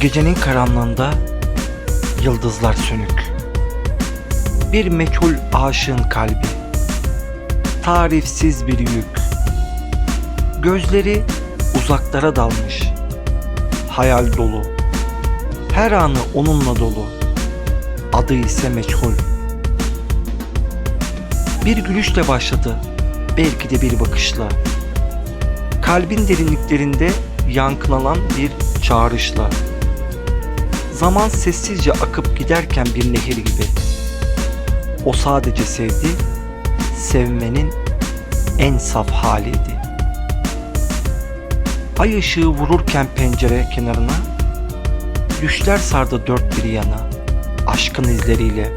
Gecenin karanlığında yıldızlar sönük. Bir meçhul aşığın kalbi. Tarifsiz bir yük. Gözleri uzaklara dalmış. Hayal dolu. Her anı onunla dolu. Adı ise meçhul. Bir gülüşle başladı. Belki de bir bakışla. Kalbin derinliklerinde yankılanan bir çağrışla. Zaman sessizce akıp giderken bir nehir gibi. O sadece sevdi, sevmenin en saf haliydi. Ay ışığı vururken pencere kenarına, düşler sardı dört bir yana, aşkın izleriyle.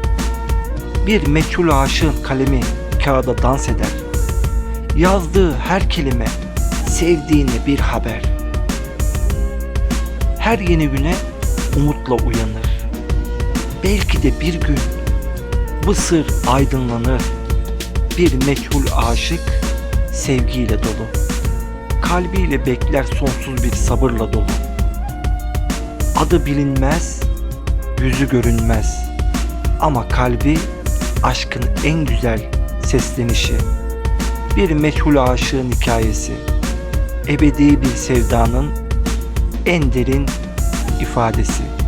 Bir meçhul aşığın kalemi kağıda dans eder. Yazdığı her kelime sevdiğine bir haber. Her yeni güne umutla uyanır. Belki de bir gün bu sır aydınlanır. Bir meçhul aşık sevgiyle dolu. Kalbiyle bekler sonsuz bir sabırla dolu. Adı bilinmez, yüzü görünmez. Ama kalbi aşkın en güzel seslenişi. Bir meçhul aşığın hikayesi. Ebedi bir sevdanın en derin ifadesi.